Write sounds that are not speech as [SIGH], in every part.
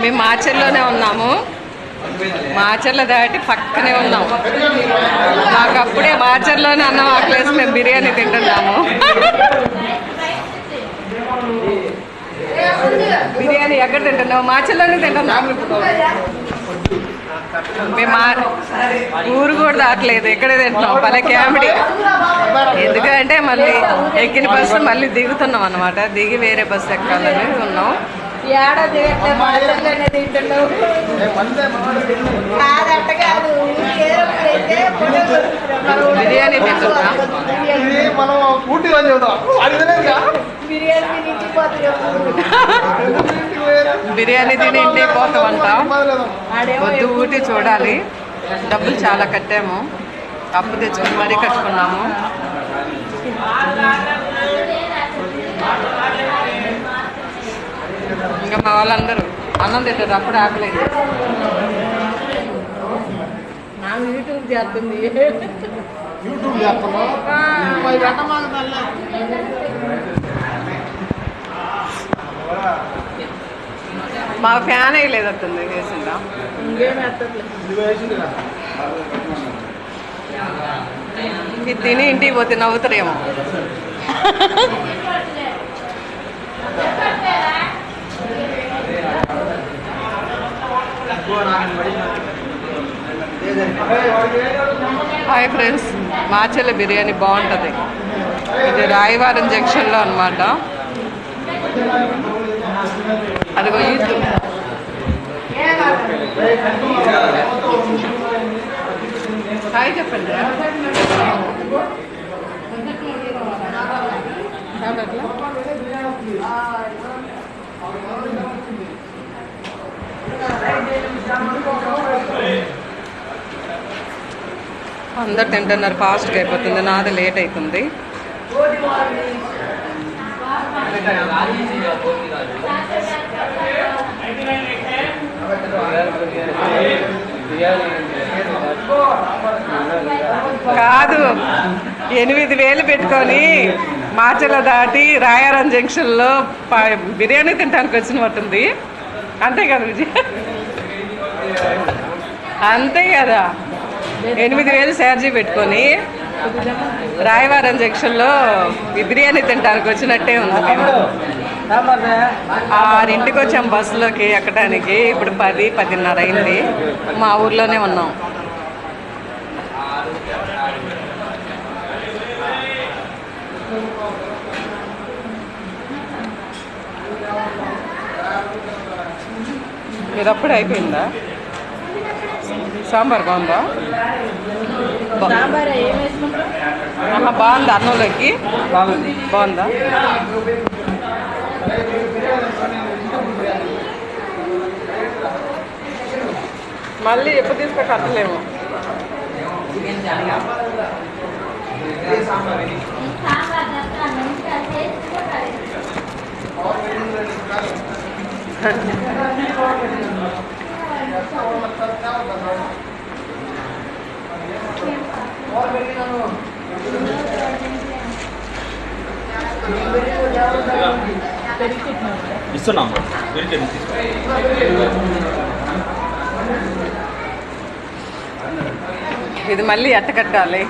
మేము మాచర్లోనే ఉన్నాము. మాచర్ల దాటి పక్కనే ఉన్నాము. మాకు అప్పుడే మాచర్లోనే అన్నం ఆకలేసి మేము బిర్యానీ తింటున్నాము. బిర్యానీ ఎక్కడ తింటున్నాము మాచర్లోనే తింటున్నాము మేము మా ఊరు కూడా దాటలేదు ఎక్కడే తింటున్నాం పలే కామెడీ. ఎందుకంటే మళ్ళీ ఎక్కిన బస్సు మళ్ళీ దిగుతున్నాం అనమాట దిగి వేరే బస్సు ఎక్కాలని ఉన్నాం. మాటల్లోనే తింటున్నావు? కాదు. బిర్యానీ మనం? బిర్యానీ తిని పోయారా? బిర్యానీ తిని ఇంటికి పోతామంట వద్దు ఊటి చూడాలి. డబ్బులు చాలా కట్టాము. అప్పు తెచ్చుకుని మరీ కట్టుకున్నాము. ఇంకా మా వాళ్ళందరూ అన్నం తింటారు అప్పుడు ఆకలేదు. నాకు యూట్యూబ్ చేస్తుంది. యూట్యూబ్. మా ఫ్యాన్ వేయలేదు అట్టుంది వేసిందా. ఇది తిని ఇంటికి పోతే నవ్వుతారేమో. [LAUGHS] హాయ్ ఫ్రెండ్స్ మాచెల్ల బిర్యానీ బాగుంటుంది. ఇది రాయవారం జంక్షన్లో అనమాట అదిగో యూట్యూబ్ హాయ్ చెప్పండి. సౌండ్ అందరు తింటున్నారు ఫాస్ట్గా అయిపోతుంది నాది లేట్ అవుతుంది కాదు ఎనిమిది వేలు పెట్టుకొని మార్చల దాటి రాయారం జంక్షన్లో ప- బిర్యానీ తినడానికి వచ్చినట్టుంది అంతే కదా విజయ్? అంతే కదా? ఎనిమిది వేలు ఛార్జీ పెట్టుకొని రాయవారం జంక్షన్లో బిర్యానీ తినడానికి వచ్చినట్టే ఉంది. మేము ఆరింటికి వచ్చాం బస్సులోకి ఎక్కడానికి. ఇప్పుడు పది పదిన్నర అయింది. మా ఊర్లోనే ఉన్నాం. మీరు అప్పుడే అయిపోయిందా? సాంబార్ బాగుందా? బాగుందా అన్నంలోకి. బాగుందా. మళ్ళీ ఎప్పుడు తీసుకొని కట్టలేము ఇస్తున్నాం. ఇది మళ్ళీ ఎట్ట కట్టాలి.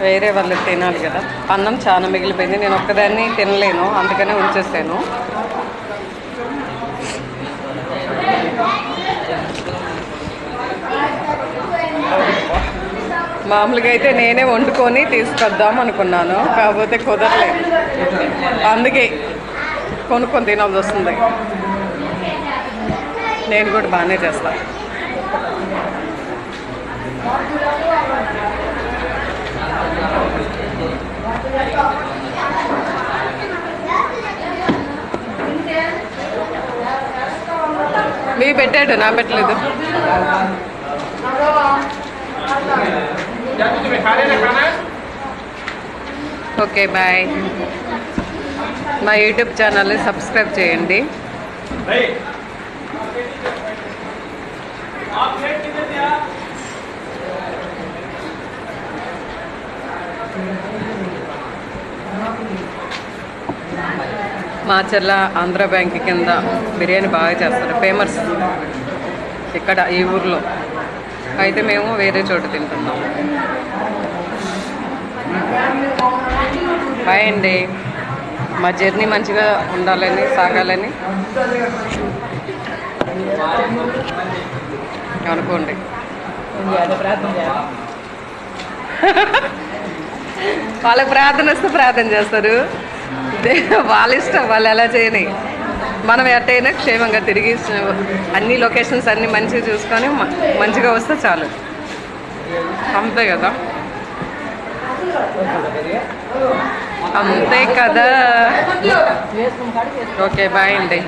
వేరే వాళ్ళు తినాలి కదా. అన్నం చాలా మిగిలిపోయింది. నేను ఒక్కదాన్ని తినలేను. అందుకనే ఉంచేసాను. మామూలుగా అయితే నేనే వండుకొని తీసుకొద్దాం అనుకున్నాను కాకపోతే కుదరలేదు అందుకే కొనుక్కొని తినాల్సి వస్తుంది. నేను కూడా బాగానే చేస్తాను మీ పెట్టాడు నా పెట్టలేదు. ఓకే బాయ్ మా యూట్యూబ్ ఛానల్ని సబ్స్క్రైబ్ చేయండి. మా చెల్ల ఆంధ్ర బ్యాంక్ కింద బిర్యానీ బాగా చేస్తారు. ఫేమస్ ఇక్కడ ఈ ఊర్లో. అయితే మేము వేరే చోట తింటున్నాం. బాయ్ అండి. మా జర్నీ మంచిగా ఉండాలని సాగాలని అనుకోండి. వాళ్ళకి ప్రార్థన వస్తే ప్రార్థన చేస్తారు. వాళ్ళ ఇష్టం వాళ్ళు ఎలా చేయని. మనం ఎట్టయినా క్షేమంగా తిరిగి అన్ని లొకేషన్స్ అన్ని మంచిగా చూసుకొని మంచిగా వస్తే చాలు. అంతే కదా? అంతే కదా? ఓకే బాయ్ అండి.